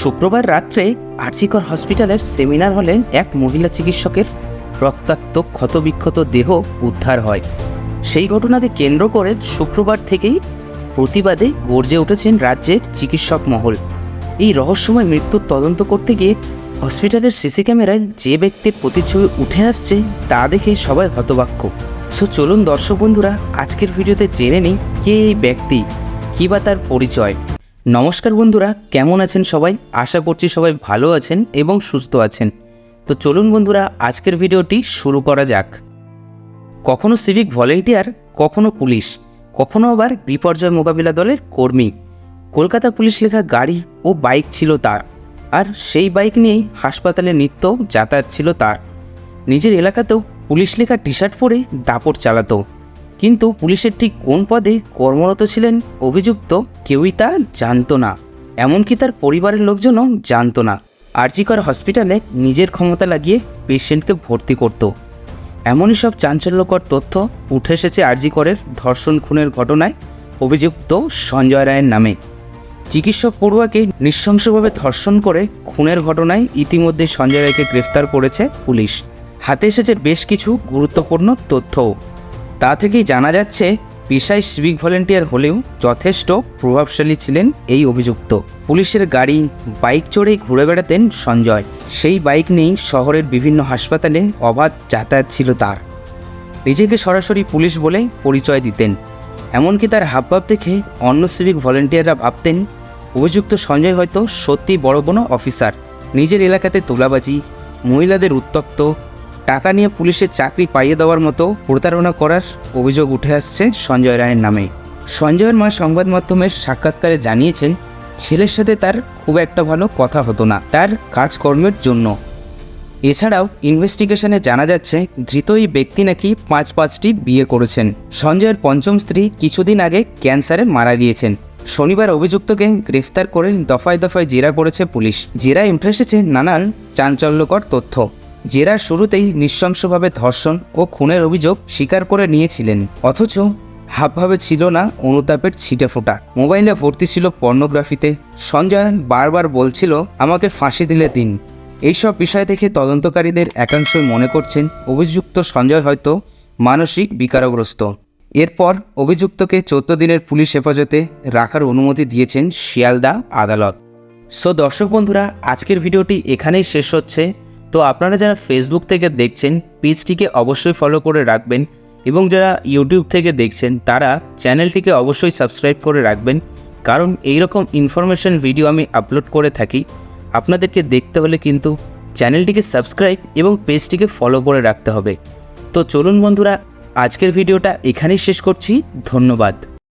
শুক্রবার রাত্রে আর্জিকর হসপিটালের সেমিনার হলে এক মহিলা চিকিৎসকের রক্তাক্ত, ক্ষতবিক্ষত দেহ উদ্ধার হয়। সেই ঘটনাকে কেন্দ্র করে শুক্রবার থেকেই প্রতিবাদে গর্জে উঠেছেন রাজ্যের চিকিৎসক মহল। এই রহস্যময় মৃত্যুর তদন্ত করতে গিয়ে হসপিটালের সিসি ক্যামেরায় যে ব্যক্তির প্রতিচ্ছবি উঠে আসছে তা দেখে সবাই হতবাক্য। সো চলুন দর্শক বন্ধুরা, আজকের ভিডিওতে জেনে নিই কে এই ব্যক্তি, কী বা তার পরিচয়। নমস্কার বন্ধুরা, কেমন আছেন সবাই? আশা করছি সবাই ভালো আছেন এবং সুস্থ আছেন। তো চলুন বন্ধুরা, আজকের ভিডিওটি শুরু করা যাক। কখনো সিভিক ভলেন্টিয়ার কখনো পুলিশ, কখনো আবার বিপর্যয় মোকাবিলা দলের কর্মী। কলকাতা পুলিশ লেখা গাড়ি ও বাইক ছিল তার, আর সেই বাইক নিয়েই হাসপাতালে নিত্য যাতায়াত ছিল তার। নিজের এলাকাতেও পুলিশ লেখা টি শার্ট পরে দাপট চালাতো। কিন্তু পুলিশের ঠিক কোন পদে কর্মরত ছিলেন অভিযুক্ত কেউই তা জানতো না। এমনকি তার পরিবারের লোকজনও জানতো না। আরজিকর হসপিটালে নিজের ক্ষমতা লাগিয়ে পেশেন্টকে ভর্তি করত। এমনই সব চাঞ্চল্যকর তথ্য উঠে এসেছে আরজিকরের ধর্ষণ খুনের ঘটনায় অভিযুক্ত সঞ্জয় রায়ের নামে। চিকিৎসক পড়ুয়াকে নৃশংসভাবে ধর্ষণ করে খুনের ঘটনায় ইতিমধ্যে সঞ্জয় রায়কে গ্রেফতার করেছে পুলিশ। হাতে এসেছে বেশ কিছু গুরুত্বপূর্ণ তথ্যও। তা থেকেই জানা যাচ্ছে, পেশায় সিভিক ভলেন্টিয়ার হলেও যথেষ্ট প্রভাবশালী ছিলেন এই অভিযুক্ত। পুলিশের গাড়ি, বাইক চড়েই ঘুরে বেড়াতেন সঞ্জয়। সেই বাইক নিয়েই শহরের বিভিন্ন হাসপাতালে অবাধ যাতায়াত ছিল তার। নিজেকে সরাসরি পুলিশ বলে পরিচয় দিতেন। এমনকি তার হাবভাব দেখে অন্য সিভিক ভলেন্টিয়াররা ভাবতেন, অভিযুক্ত সঞ্জয় হয়তো সত্যি বড় কোনো অফিসার নিজের এলাকাতে তোলাবাজি, মহিলাদের উত্তপ্ত টাকা নিয়ে পুলিশের চাকরি পাইয়ে দেওয়ার মতো প্রতারণা করার অভিযোগ উঠে আসছে সঞ্জয় রায়ের নামে। সঞ্জয়ের মা সংবাদ মাধ্যমের সাক্ষাৎকারে জানিয়েছেন, ছেলের সাথে তার খুব একটা ভালো কথা হতো না, তার কাজকর্মের জন্য। এছাড়াও ইনভেস্টিগেশনে জানা যাচ্ছে ধৃত এই ব্যক্তি নাকি পাঁচ পাঁচটি বিয়ে করেছেন। সঞ্জয়ের পঞ্চম স্ত্রী কিছুদিন আগে ক্যান্সারে মারা গিয়েছেন। শনিবার অভিযুক্তকে গ্রেফতার করে দফায় দফায় জেরা করেছে পুলিশ। উঠে এসেছে নানান চাঞ্চল্যকর তথ্য। জেরার শুরুতেই নৃশংসভাবে ধর্ষণ ও খুনের অভিযোগ স্বীকার করে নিয়েছিলেন। অথচ হাবভাবে ছিল না অনুতাপের ছিটে ফোটা। মোবাইলে ভর্তি ছিল পর্নোগ্রাফিতে। সঞ্জয় বারবার বলছিল, আমাকে ফাঁসি দিলে দিন। এইসব বিষয় দেখে তদন্তকারীদের একাংশই মনে করছেন, অভিযুক্ত সঞ্জয় হয়তো মানসিক বিকারগ্রস্ত। এরপর অভিযুক্তকে চোদ্দ দিনের পুলিশ হেফাজতে রাখার অনুমতি দিয়েছেন শিয়ালদা আদালত। সো দর্শক বন্ধুরা, আজকের ভিডিওটি এখানেই শেষ হচ্ছে। তো আপনারা যারা ফেসবুক থেকে দেখছেন, পেজটিকে অবশ্যই ফলো করে রাখবেন এবং যারা ইউটিউব থেকে দেখছেন, তারা চ্যানেলটিকে অবশ্যই সাবস্ক্রাইব করে রাখবেন। কারণ এই রকম ইনফরমেশন ভিডিও আমি আপলোড করে থাকি, আপনাদেরকে দেখতে হলে কিন্তু চ্যানেলটিকে সাবস্ক্রাইব এবং পেজটিকে ফলো করে রাখতে হবে। তো চলুন বন্ধুরা, আজকের ভিডিওটা এখানেই শেষ করছি। ধন্যবাদ।